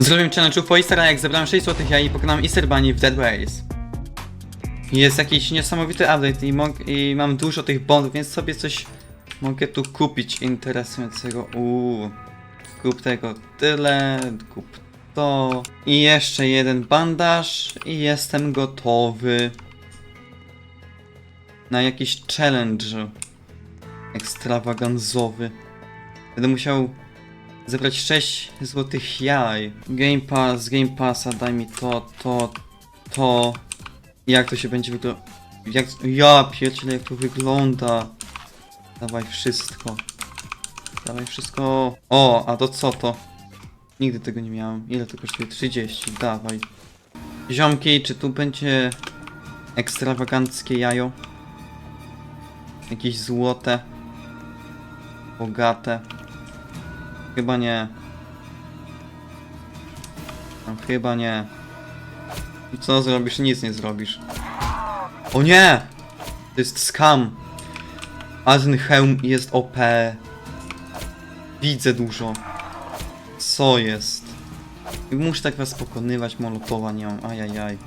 Zrobiłem challenge po Easter jak zebrałem 6 zł ja i pokonałem Easter Bunny w Dead Ways. Jest jakiś niesamowity update i, i mam dużo tych bondów, więc sobie coś mogę tu kupić interesującego. Uuu, kup tego tyle, kup to. I jeszcze jeden bandaż i jestem gotowy na jakiś challenge ekstrawaganzowy. Będę musiał zebrać 6 złotych jaj. Game Pass, Game Passa, daj mi to, to, to. Jak to się będzie wyglądać? Jak... Ja pierdzielę, jak to wygląda. Dawaj wszystko. Dawaj wszystko. O, a to co to? Nigdy tego nie miałem. Ile to kosztuje? 30. Dawaj. Ziomki, czy tu będzie ekstrawaganckie jajo? Jakieś złote? Bogate? Chyba nie. No, chyba nie. I co zrobisz? Nic nie zrobisz. O nie! To jest scam. A ten hełm jest OP. Widzę dużo. Co jest? Muszę tak was pokonywać, molotowa nie mam. Ajajaj.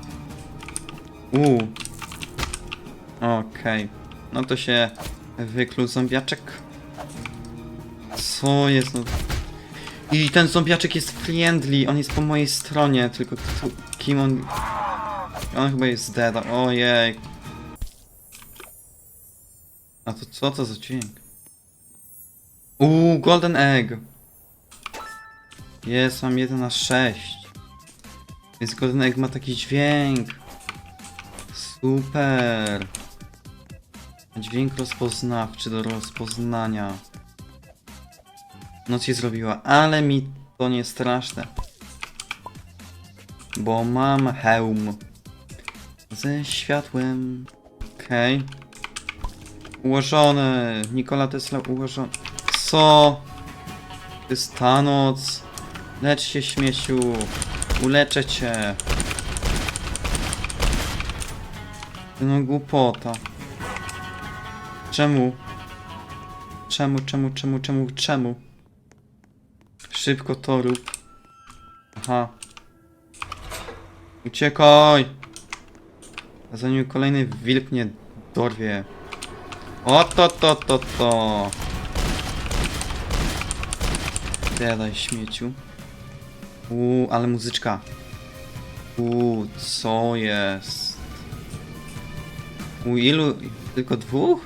Uuu. Okej. No to się wykluł zombiaczek. Co jest no? I ten zombiaczek jest friendly, on jest po mojej stronie, tylko kim on... On chyba jest dead, ojej. A to co to za dźwięk? Uuu, golden egg. Jest, mam 1 na 6. Więc golden egg ma taki dźwięk. Super. Dźwięk rozpoznawczy do rozpoznania. Noc się zrobiła, ale mi to nie straszne. Bo mam hełm. Ze światłem. Okej. Ułożone. Nikola Tesla ułożony. Co? To jest ta noc. Lecz się śmieciu. Uleczę cię. No głupota. Czemu? Czemu, czemu, czemu, czemu, czemu? Szybko to rób. Aha. Uciekaj! A zanim kolejny wilk mnie dorwie. O to to to to. Daj śmieciu. Uuu, ale muzyczka. Uuu, co jest? U ilu? Tylko dwóch?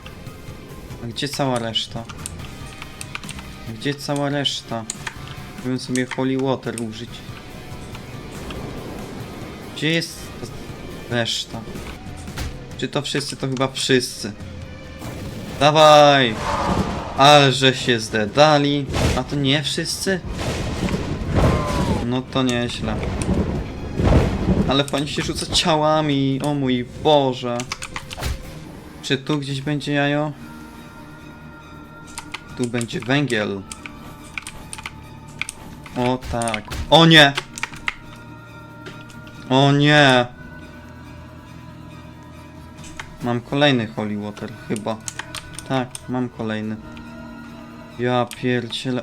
A gdzie cała reszta? Gdzie cała reszta? Chciałbym sobie holy water użyć. Gdzie jest ta reszta? Czy to wszyscy? To chyba wszyscy. Dawaj! Ale że się zdedali. A to nie wszyscy? No to nieźle. Ale pani się rzuca ciałami. O mój Boże. Czy tu gdzieś będzie jajo? Tu będzie węgiel. O tak. O nie! O nie! Mam kolejny holy water, chyba. Tak, mam kolejny. Ja pierdzielę.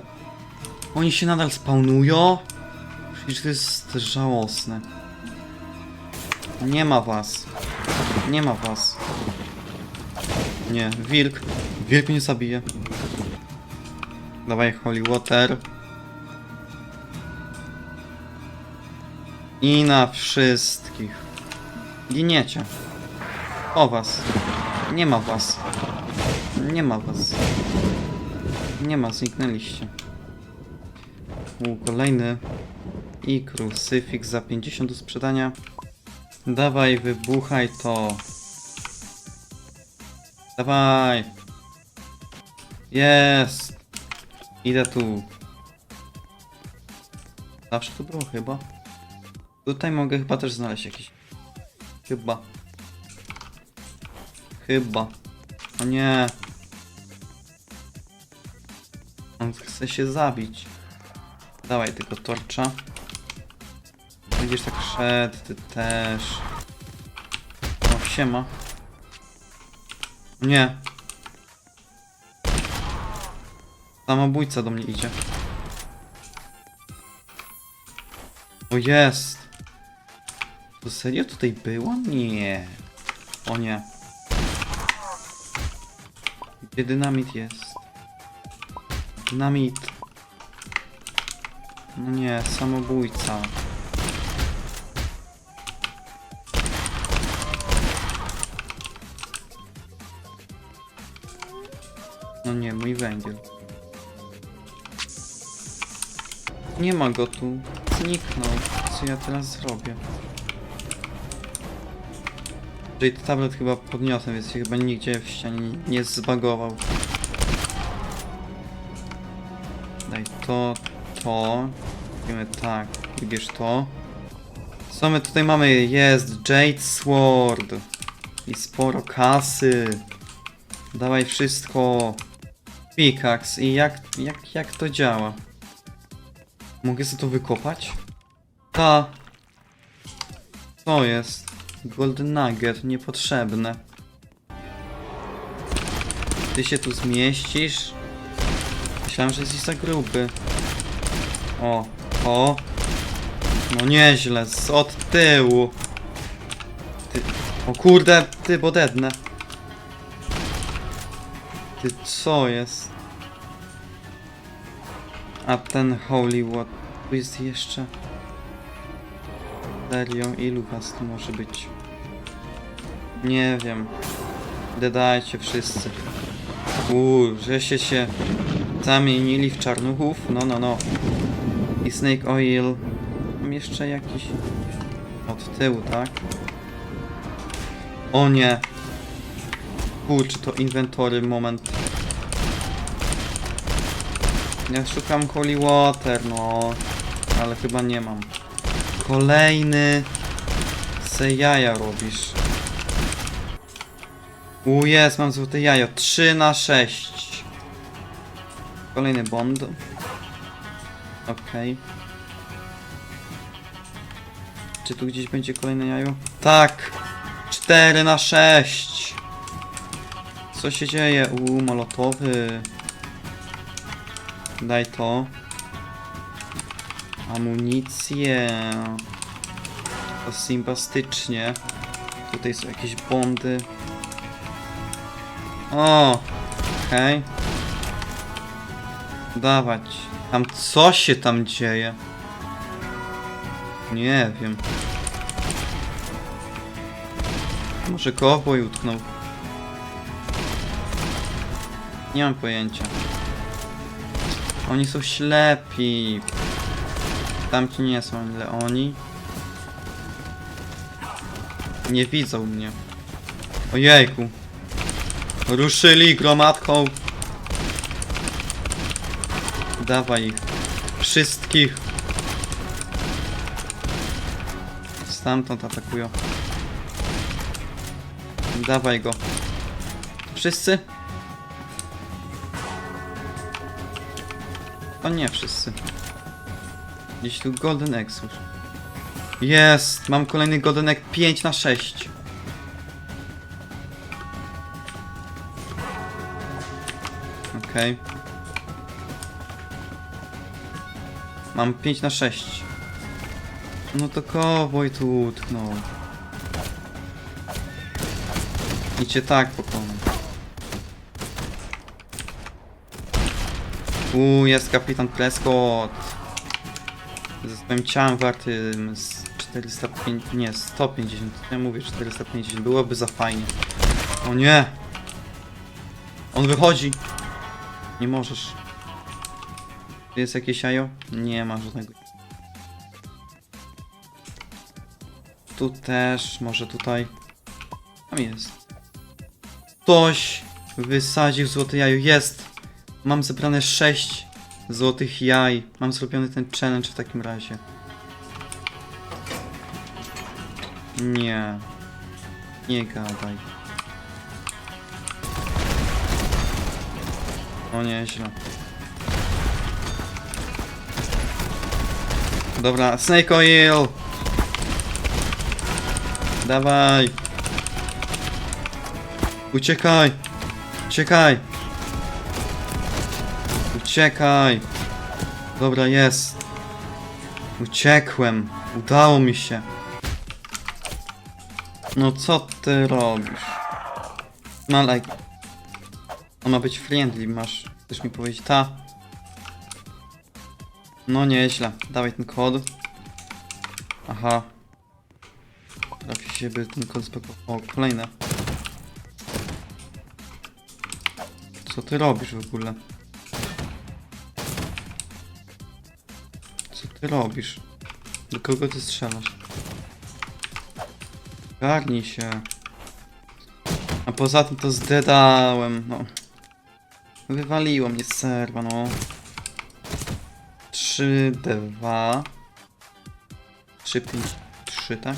Oni się nadal spawnują? Przecież to jest żałosne. Nie ma was. Nie ma was. Nie, wilk. Wilk mnie zabije. Dawaj holy water. I na wszystkich. Giniecie. O was. Nie ma was. Nie ma was. Nie ma, zniknęliście. U, kolejny. I krucyfiks za 50 do sprzedania. Dawaj, wybuchaj to. Dawaj. Jest. Idę tu. Zawsze tu było chyba. Tutaj mogę chyba też znaleźć jakiś. Chyba. Chyba. O nie. On chce się zabić. Dawaj tego torcza. Będziesz tak szedł, ty też. O, siema. Nie. Samobójca do mnie idzie. O jest! To serio tutaj było? Nie. O nie. Gdzie dynamit jest? Dynamit. No nie, samobójca. No nie, mój węgiel. Nie ma go tu. Zniknął. Co ja teraz zrobię? Czyli tablet chyba podniosłem, więc się chyba nigdzie w ścianie nie- zbagował. Daj to, to. Robimy tak. Wybierz to. Co my tutaj mamy? Jest Jade Sword. I sporo kasy. Dawaj wszystko. Pickaxe. I jak, jak, jak to działa? Mogę sobie to wykopać? Ta. To jest. Golden Nugget, niepotrzebne. Ty się tu zmieścisz? Myślałem, że jesteś za gruby. O, o. No nieźle, z od tyłu. Ty, o kurde, ty bodedne. Ty, co jest? A ten Holy? Tu jest jeszcze... Serio, ilu was tu może być? Nie wiem. Dodajcie wszyscy. Uuu, żeście się zamienili w czarnuchów? No, no, no. I Snake Oil. Mam jeszcze jakiś... Od tyłu, tak? O nie. Kurczę, to inwentory, moment. Ja szukam Holy Water, no. Ale chyba nie mam. Kolejny. Se jaja robisz. U jest, mam złote jajo. 3 na 6. Kolejny bond. Okej. Czy tu gdzieś będzie kolejne jajo? Tak! 4 na 6. Co się dzieje? U molotowy. Daj to. Amunicję. To sympastycznie. Tutaj są jakieś bondy. O! Okej. Dawać. Tam co się tam dzieje? Nie wiem. Może kowboj utknął. Nie mam pojęcia. Oni są ślepi. Tamci nie są, ale oni nie widzą mnie. Ojejku. Ruszyli gromadką. Dawaj ich. Wszystkich. Stamtąd atakują. Dawaj go. Wszyscy? O nie, wszyscy. Gdzieś tu Golden Egg. Jest! Mam kolejny Golden Egg 5 na 6. Okej. Mam 5 na 6. No to kowboj tu utknął. I cię tak pokonam. Uuu, jest kapitan Prescott. Ze swoim ciałem wartym z 450, nie, 150, ja mówię 450, byłoby za fajnie. O nie! On wychodzi! Nie możesz. Tu jest jakieś jajo? Nie ma żadnego. Tu też, może tutaj. Tam jest. Ktoś wysadził złote jajo. Jest! Mam zebrane 6 złotych jaj. Mam zrobiony ten challenge w takim razie. Nie. Nie gadaj. O nieźle. Dobra, Snake Oil! Dawaj! Uciekaj! Uciekaj! Uciekaj! Dobra, jest. Uciekłem. Udało mi się. No co ty robisz? No like... On ma być friendly, masz... Chcesz mi powiedzieć ta? No nieźle. Dawaj ten kod. Aha. Trafi się by ten kod zblokował. O, kolejne. Co ty robisz w ogóle? Co ty robisz? Do kogo ty strzelasz? Garnij się. A poza tym to zdedałem, no. Wywaliło mnie z serwa, no. 3, 2 3, 5, 3, tak?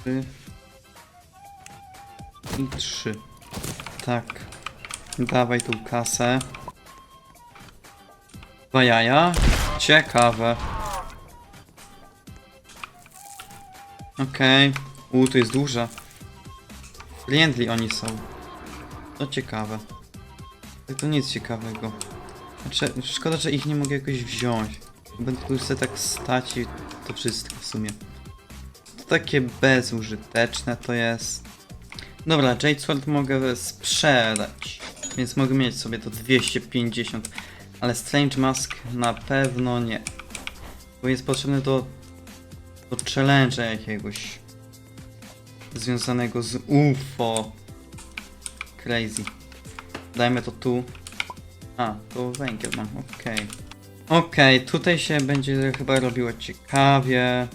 3 i 3. Tak. Dawaj tą kasę. Dwa jaja? Ciekawe. Okej. U, to jest duża. Friendly oni są. To ciekawe. Ale to nic ciekawego. Znaczy, szkoda, że ich nie mogę jakoś wziąć. Będę tu sobie tak stać i to wszystko w sumie. To takie bezużyteczne to jest. Dobra, Jade Sword mogę sprzedać. Więc mogę mieć sobie to 250. Ale Strange Mask na pewno nie. Bo jest potrzebny do, do challenge'a jakiegoś. Związanego z UFO. Crazy. Dajmy to tu. A, to węgiel mam, okej. Okej, tutaj się będzie chyba robiło ciekawie.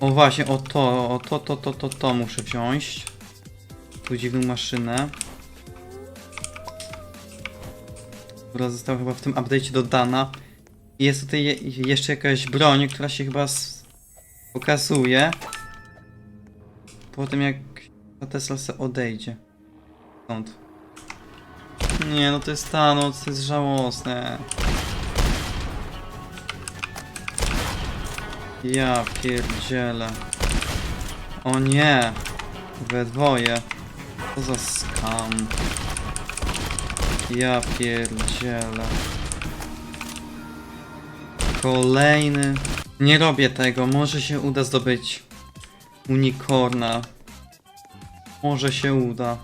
O właśnie, o to, o to, to, to, to, to muszę wziąć. Tu dziwną maszynę. Która została chyba w tym update'cie dodana. Jest tutaj je, jeszcze jakaś broń, która się chyba pokazuje. Po tym jak ta Tesla odejdzie. Nie, no to jest Thanos, to jest żałosne. Ja pierdzielę. O nie! We dwoje. Co za skam. Ja pierdzielę. Kolejny. Nie robię tego, może się uda zdobyć unicorna. Może się uda.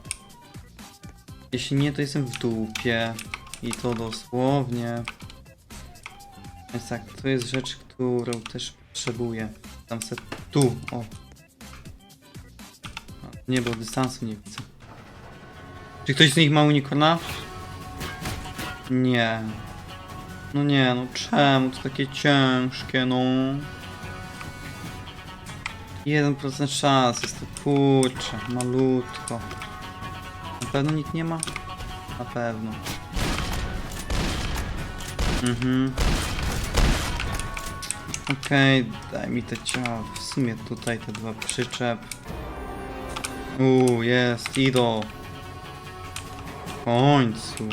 Jeśli nie, to jestem w dupie. I to dosłownie. Więc tak, to jest rzecz, którą też potrzebuję. Tam se tu, o. Nie, bo dystansu nie widzę. Czy ktoś z nich ma unicorna? Nie. No nie, no czemu to takie ciężkie, no? 1% szans jest to, kurczę, malutko. Pewno nikt nie ma? Na pewno. Mhm. Okej, daj mi te ciała. W sumie tutaj te dwa przyczep. Uuu, jest, idą. W końcu.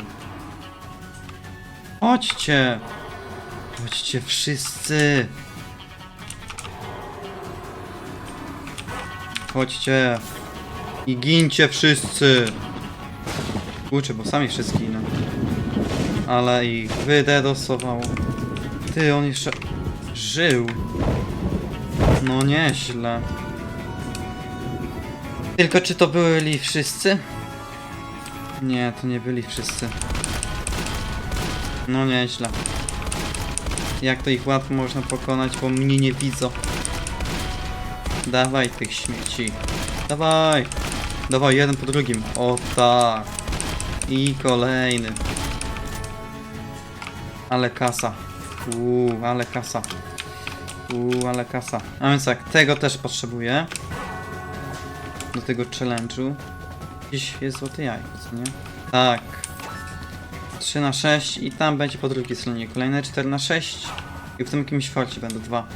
Chodźcie! Chodźcie wszyscy! Chodźcie! I gincie wszyscy! Kurczę, bo sami wszyscy ginę. Ale ich wydedosowało. Ty, on jeszcze żył. No nieźle. Tylko czy to byli wszyscy? Nie, to nie byli wszyscy. No nieźle. Jak to ich łatwo można pokonać, bo mnie nie widzą. Dawaj tych śmieci. Dawaj. Dawaj, jeden po drugim. O tak. I kolejny. Ale kasa. Uuu, ale kasa. Uuu, ale kasa. A więc tak, tego też potrzebuję. Do tego challenge'u. Gdzieś jest złote jajko, co nie? Tak. 3 na 6 i tam będzie po drugiej stronie kolejne 4 na 6 i w tym jakimś forcie będą dwa.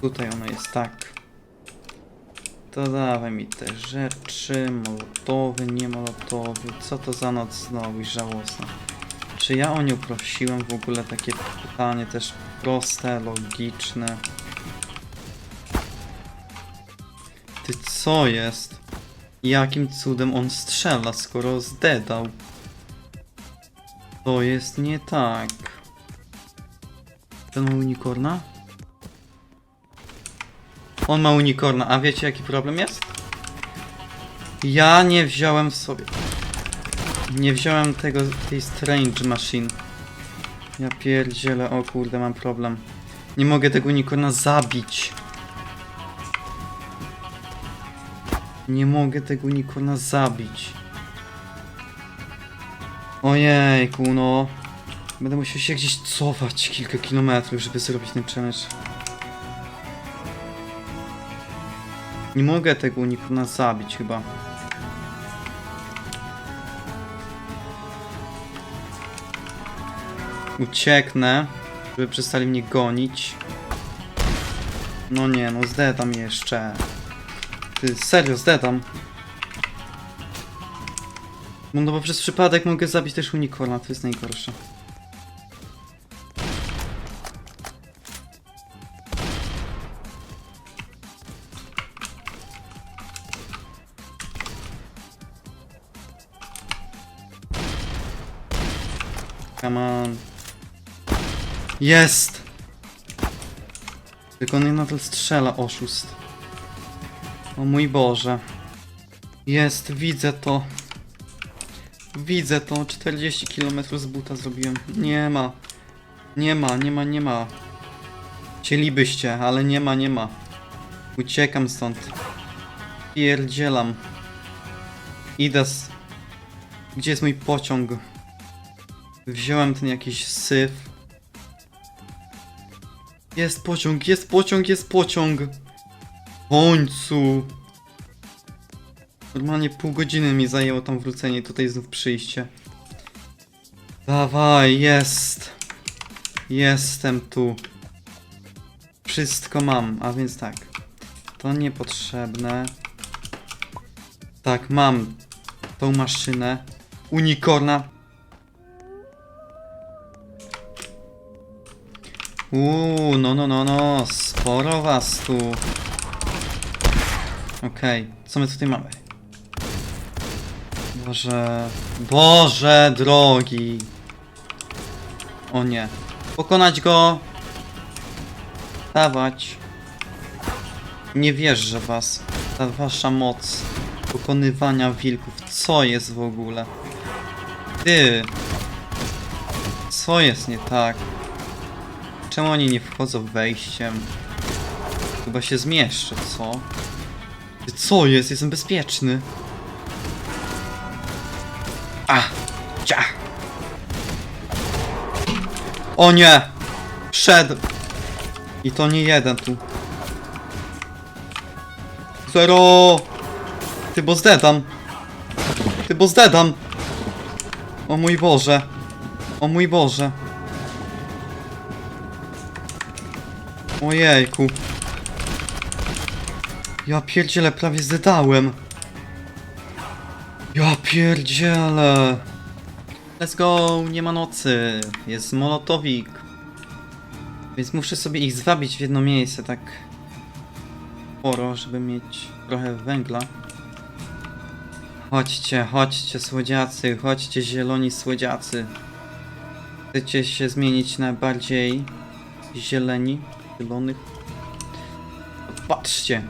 Tutaj ono jest tak. To dawaj mi te rzeczy, molotowy, nie molotowy, co to za noc znowu i żałosna. Czy ja o nią prosiłem w ogóle takie pytanie też proste, logiczne. Ty co jest? Jakim cudem on strzela, skoro zdedał? To jest nie tak. Ten ma unicorna? On ma unicorna, a wiecie jaki problem jest? Ja nie wziąłem sobie. Nie wziąłem tego, tej strange machine. Ja pierdzielę, o kurde, mam problem. Nie mogę tego unicorna zabić. Nie mogę tego unicorna zabić. Ojejku, no. Będę musiał się gdzieś cofać kilka kilometrów, żeby zrobić ten challenge. Nie mogę tego unicorna zabić chyba. Ucieknę, żeby przestali mnie gonić. No nie, no zdedam jeszcze. Ty, serio, zdedam. No, no bo przez przypadek mogę zabić też unicorna, to jest najgorsze. Jest! Tylko on nadal strzela, oszust. O mój Boże. Jest, widzę to. Widzę to. 40 km z buta zrobiłem. Nie ma. Nie ma, nie ma, nie ma. Chcielibyście, ale nie ma, nie ma. Uciekam stąd. Pierdzielam. Idę z... Gdzie jest mój pociąg? Wziąłem ten jakiś syf. Jest pociąg, jest pociąg, jest pociąg. W końcu. Normalnie pół godziny mi zajęło tam wrócenie tutaj znów przyjście. Dawaj, jest. Jestem tu. Wszystko mam, a więc tak. To niepotrzebne. Tak, mam tą maszynę. Unicorna. Uuu, no, no, no, no, sporo was tu. Okej, co my tutaj mamy? Boże, Boże drogi. O nie. Pokonać go. Dawać. Nie wierzę was. Ta wasza moc pokonywania wilków. Co jest w ogóle? Ty. Co jest nie tak? Czemu oni nie wchodzą wejściem? Chyba się zmieszczę, co? Co jest? Jestem bezpieczny. A! Cia! O nie! Wszedł! I to nie jeden tu. Zero! Ty, bo zdedam. Ty, bo zdedam. O mój Boże. O mój Boże. Ojejku. Ja pierdzielę, prawie zdedałem. Ja pierdzielę. Let's go, nie ma nocy. Jest molotowik. Więc muszę sobie ich zwabić w jedno miejsce, tak sporo, żeby mieć trochę węgla. Chodźcie, chodźcie słodziacy, chodźcie zieloni słodziacy. Chcecie się zmienić na bardziej zieleni, zielonych? Patrzcie,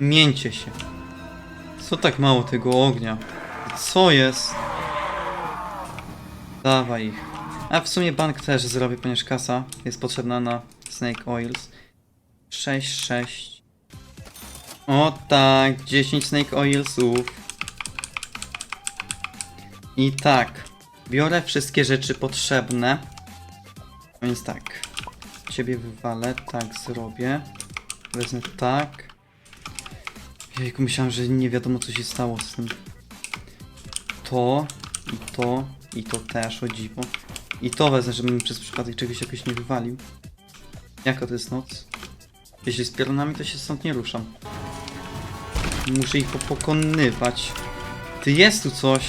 mięcie się. Co tak mało tego ognia? Co jest? Dawaj ich. A w sumie bank też zrobię, ponieważ kasa jest potrzebna na Snake Oils. 6, 6. O tak, 10 Snake Oilsów. I tak, biorę wszystkie rzeczy potrzebne. Więc tak, ciebie wywalę, tak zrobię. Wezmę tak. Jejku, myślałem, że nie wiadomo co się stało z tym. To, i to, i to też, o dziwo. I to wezmę, żebym przez przypadek czegoś jakoś nie wywalił. Jaka to jest noc? Jeśli z pionami, to się stąd nie ruszam. Muszę ich po- pokonywać. Ty, jest tu coś.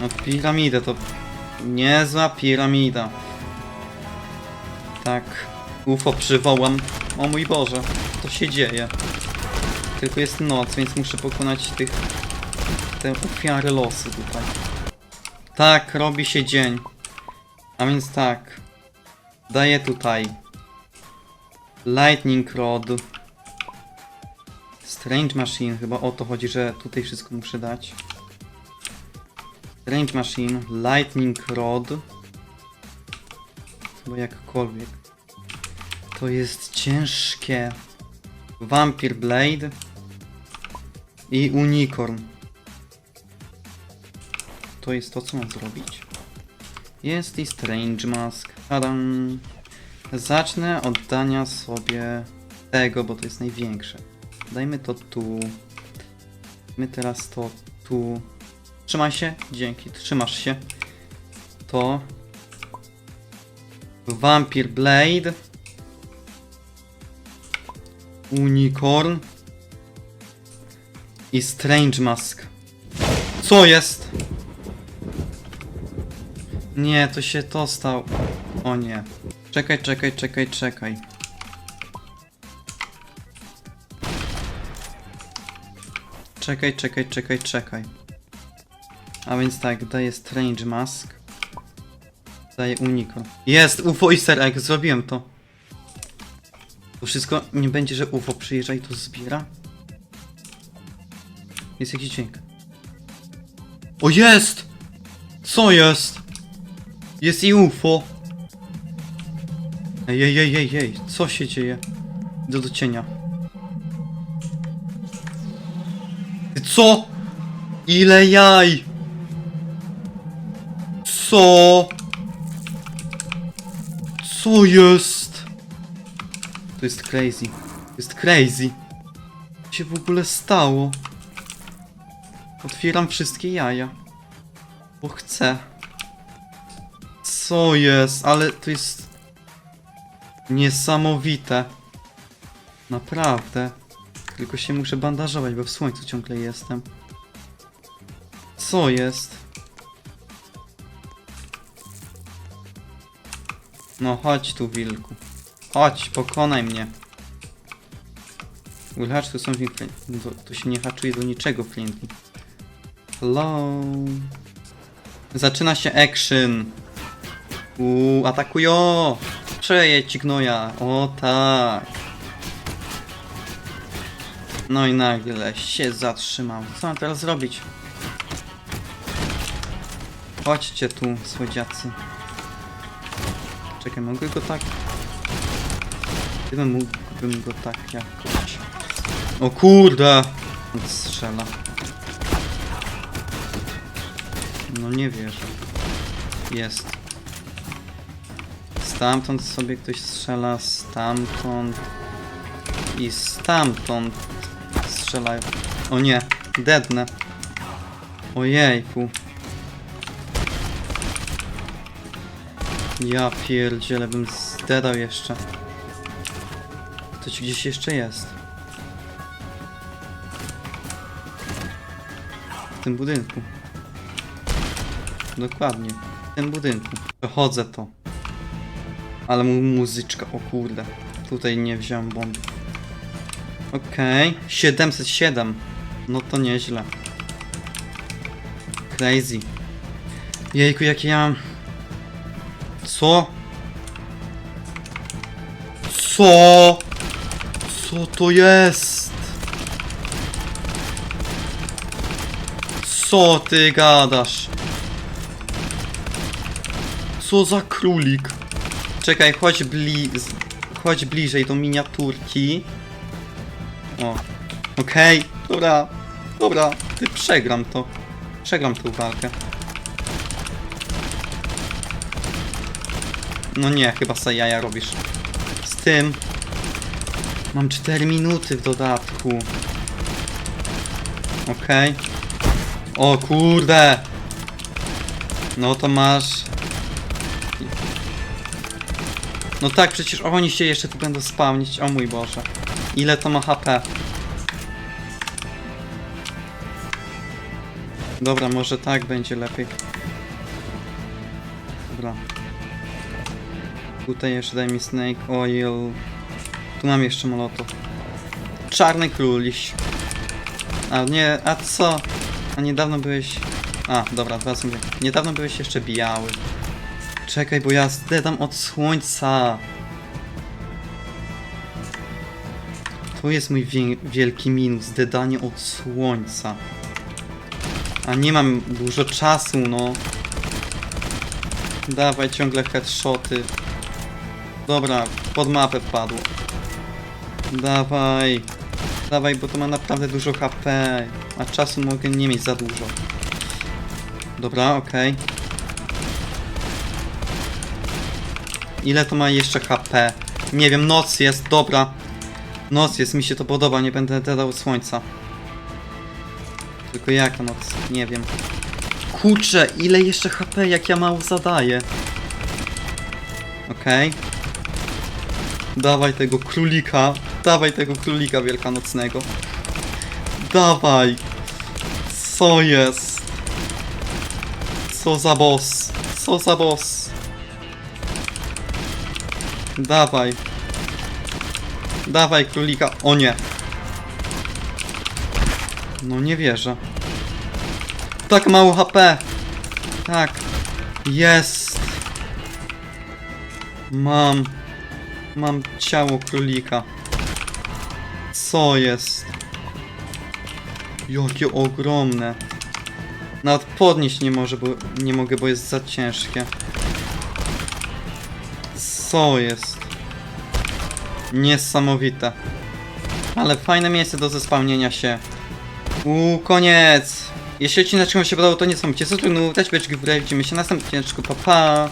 No piramidę to... Niezła piramida. Tak. UFO przywołam. O mój Boże, to się dzieje. Tylko jest noc, więc muszę pokonać tych... Te ofiary losu tutaj. Tak, robi się dzień. A więc tak. Daję tutaj. Lightning Rod. Strange Machine, chyba o to chodzi, że tutaj wszystko muszę dać. Strange Machine, Lightning Rod. Chyba jakkolwiek. To jest ciężkie. Vampire Blade. I Unicorn. To jest to, co mam zrobić. Jest i Strange Mask. Tadam. Zacznę od dania sobie tego, bo to jest największe. Dajmy to tu. My teraz to tu. Trzymaj się. Dzięki. Trzymasz się. To. Vampire Blade. Unicorn. I Strange Mask. Co jest? Nie, to się to stał. O nie. Czekaj, czekaj, czekaj, czekaj. Czekaj, czekaj, czekaj, czekaj. A więc tak, daję Strange Mask. Daję Unicorn. Jest! UFO Easter Egg, zrobiłem to. To wszystko nie będzie, że UFO przyjeżdża i to zbiera? Jest jakiś dźwięk. O jest! Co jest? Jest i UFO. Ej, ej, ej, ej, ej, co się dzieje? Idę do cienia. Co? Ile jaj? Co? Co jest? To jest crazy. To jest crazy. Co się w ogóle stało? Otwieram wszystkie jaja. Bo chcę. Co jest? Ale to jest... Niesamowite. Naprawdę. Tylko się muszę bandażować, bo w słońcu ciągle jestem. Co jest? No chodź tu, wilku. Chodź, pokonaj mnie. Will hatch to something to się nie haczuje do niczego friendly. Hello. Zaczyna się action. Uuu, atakują! Przejedź ci gnoja. O tak. No i nagle się zatrzymał. Co mam teraz zrobić? Chodźcie tu, słodziacy. Czekaj, mogę go tak... Gdybym mógłbym go tak jakoś... O kurde! Strzela. No nie wierzę. Jest. Stamtąd sobie ktoś strzela, stamtąd i stamtąd strzelają. O nie, dednę. Ojejku. Ja pierdziele, bym zdedał jeszcze. To ci gdzieś jeszcze jest. W tym budynku. Dokładnie. W tym budynku. Przechodzę to. Ale mu muzyczka, o kurde. Tutaj nie wziąłem bomby. Okej. 707. No to nieźle. Crazy. Jejku, jakie ja mam... Co? Co? Co to jest? Co ty gadasz? Co za królik? Czekaj, chodź bli... Chodź bliżej do miniaturki. O. Okej, dobra. Dobra, ty przegram to. Przegram tę walkę. No nie, chyba sobie jaja robisz. Z tym... Mam 4 minuty w dodatku. Okej. O kurde! No to masz... No tak, przecież oni się jeszcze tu będą spawnić. O mój Boże. Ile to ma HP? Dobra, może tak będzie lepiej. Dobra. Tutaj jeszcze daj mi Snake Oil. Tu mam jeszcze molotow. Czarny króliś. A nie, a co? A niedawno byłeś... A, dobra, dwa są... Niedawno byłeś jeszcze biały. Czekaj, bo ja zdedam od słońca. To jest mój wie- wielki minus, dedanie od słońca. A nie mam dużo czasu, no. Dawaj ciągle headshoty. Dobra, pod mapę wpadło. Dawaj. Dawaj, bo to ma naprawdę dużo HP. A czasu mogę nie mieć za dużo. Dobra, okej. Ile to ma jeszcze HP? Nie wiem, noc jest, dobra. Noc jest, mi się to podoba, nie będę dodał słońca. Tylko jaka noc? Nie wiem. Kurczę, ile jeszcze HP, jak ja mało zadaję. Okej. Dawaj tego królika. Dawaj tego królika wielkanocnego. Dawaj. Co jest? Co za boss? Co za boss? Dawaj. Dawaj królika. O nie. No nie wierzę. Tak mało HP. Tak. Jest. Mam. Mam ciało królika. Co jest? Jakie ogromne. Nawet podnieść nie może, bo nie mogę, bo jest za ciężkie. Co jest? Niesamowite. Ale fajne miejsce do zespałnienia się. Uuu, koniec! Jeśli odcinek się podobał, to nie zapomnijcie subskrybować, dać beczki w górę. Widzimy się w następnym odcinku. Pa, pa!